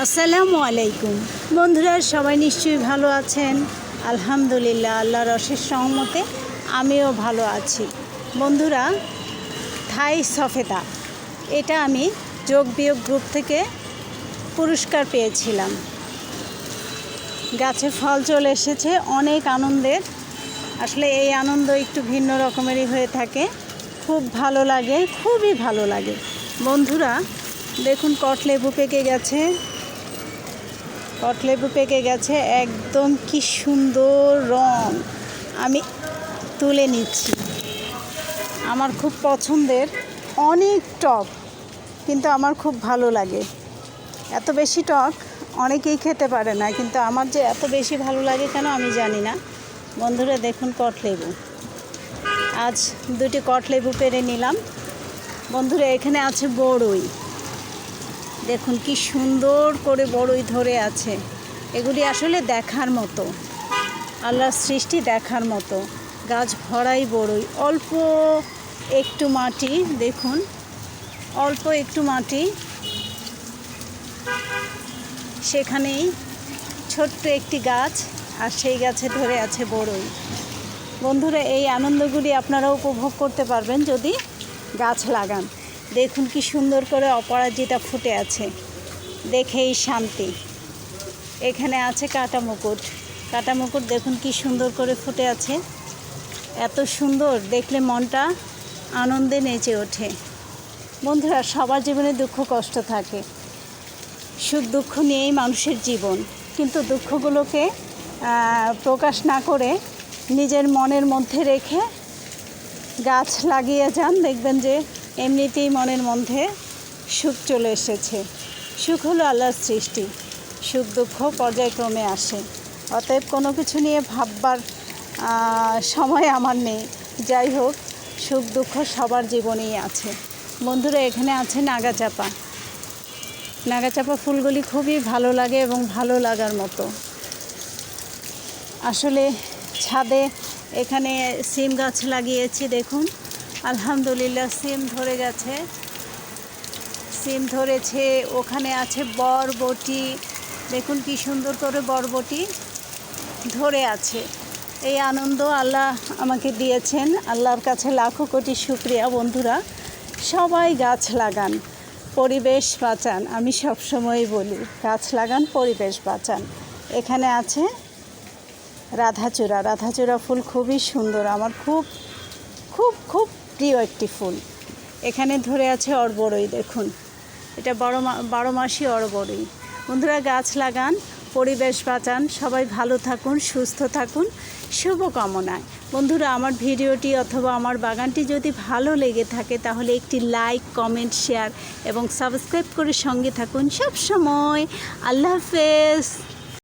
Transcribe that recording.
আসসালামু আলাইকুম। বন্ধুরা, সবাই নিশ্চয়ই ভালো আছেন? আলহামদুলিল্লাহ, আল্লাহর অশেষ সহমতে আমিও ভালো আছি। বন্ধুরা, থাই সফেদা এটা আমি যোগ বিয়োগ গ্রুপ থেকে পুরস্কার পেয়েছিলাম। গাছে ফল চলে এসেছে, অনেক আনন্দের। আসলে এই আনন্দ একটু ভিন্ন রকমেরই হয়ে থাকে। খুব ভালো লাগে, খুবই ভালো লাগে। বন্ধুরা, দেখুন, কটলেবু পেকে গেছে। কটলেবু পেকে গেছে? একদম কি সুন্দর রং। আমি তুলে নিচ্ছি। আমার খুব পছন্দের অনেক টক, কিন্তু আমার খুব ভালো লাগে। এত বেশি টক অনেকেই খেতে পারে না, কিন্তু আমার যে এত বেশি ভালো লাগে কেন আমি জানি না। বন্ধুরা, দেখুন কটলেবু আজ দুটি কটলেবু পেরে নিলাম। বন্ধুরা, এখানে আছে বড়ই। দেখুন কি সুন্দর করে বড়ই ধরে আছে। এগুলি আসলে দেখার মতো। আল্লাহর সৃষ্টি দেখার মতো। গাছ ভরাই বড়ই। অল্প একটু মাটি, দেখুন। অল্প একটু মাটি। সেখানেই ছোট্ট একটি গাছ, আর সেই গাছে ধরে আছে বড়ই। বন্ধুরা, এই আনন্দগুলি আপনারা উপভোগ করতে পারবেন যদি গাছ লাগান। দেখুন কি সুন্দর করে অপরাজিতা ফুটে আছে। দেখেই শান্তি। এখানে আছে কাটা মুকুট। কাটা মুকুট দেখুন কি সুন্দর করে ফুটে আছে। এত সুন্দর দেখলে মনটা আনন্দে নেচে ওঠে। বন্ধুরা, সবার জীবনে দুঃখ কষ্ট থাকে। সুখ দুঃখ নিয়েই মানুষের জীবন। কিন্তু দুঃখগুলোকে প্রকাশ না করে নিজের মনের মধ্যে রেখে গাছ লাগিয়ে যান। দেখবেন যে এমনিতেই মনের মধ্যে সুখ চলে এসেছে। সুখ হলো আল্লাহর সৃষ্টি। সুখ দুঃখ পর্যায়ক্রমে আসে। অতএব কোনো কিছু নিয়ে ভাববার সময় আমার নেই। যাই হোক, সুখ দুঃখ সবার জীবনেই আছে। বন্ধুরা, এখানে আছে নাগাচাপা। নাগাচাপা ফুলগুলি খুবই ভালো লাগে এবং ভালো লাগার মতো। আসলে ছাদে এখানে সিম গাছ লাগিয়েছি, দেখুন। আলহামদুলিল্লাহ, সিম ধরে গেছে। সিম ধরেছে, ওখানে আছে বরবটি। দেখুন কি সুন্দর করে বরবটি ধরে আছে। এই আনন্দ আল্লাহ আমাকে দিয়েছেন। আল্লাহর কাছে লাখো কোটি শুক্রিয়া বন্ধুরা। সবাই গাছ লাগান, পরিবেশ বাঁচান, আমি সবসময়ই বলি, গাছ লাগান, পরিবেশ বাঁচান। এখানে আছে রাধাচূড়া। রাধাচূড়া ফুল খুবই সুন্দর। আমার খুব খুব খুব প্রিয় একটি ফুল। এখানে ধরে আছে অরবড়ই দেখুন। এটা বড় মা- বারো মাসই অরবড়ই বন্ধুরা, গাছ লাগান, পরিবেশ বাঁচান, সবাই ভালো থাকুন, সুস্থ থাকুন, শুভকামনায়। বন্ধুরা, আমার ভিডিওটি অথবা আমার বাগানটি যদি ভালো লেগে থাকে, তাহলে একটি লাইক, কমেন্ট, শেয়ার এবং সাবস্ক্রাইব করে সঙ্গে থাকুন সব সময় আল্লাহ হাফেজ।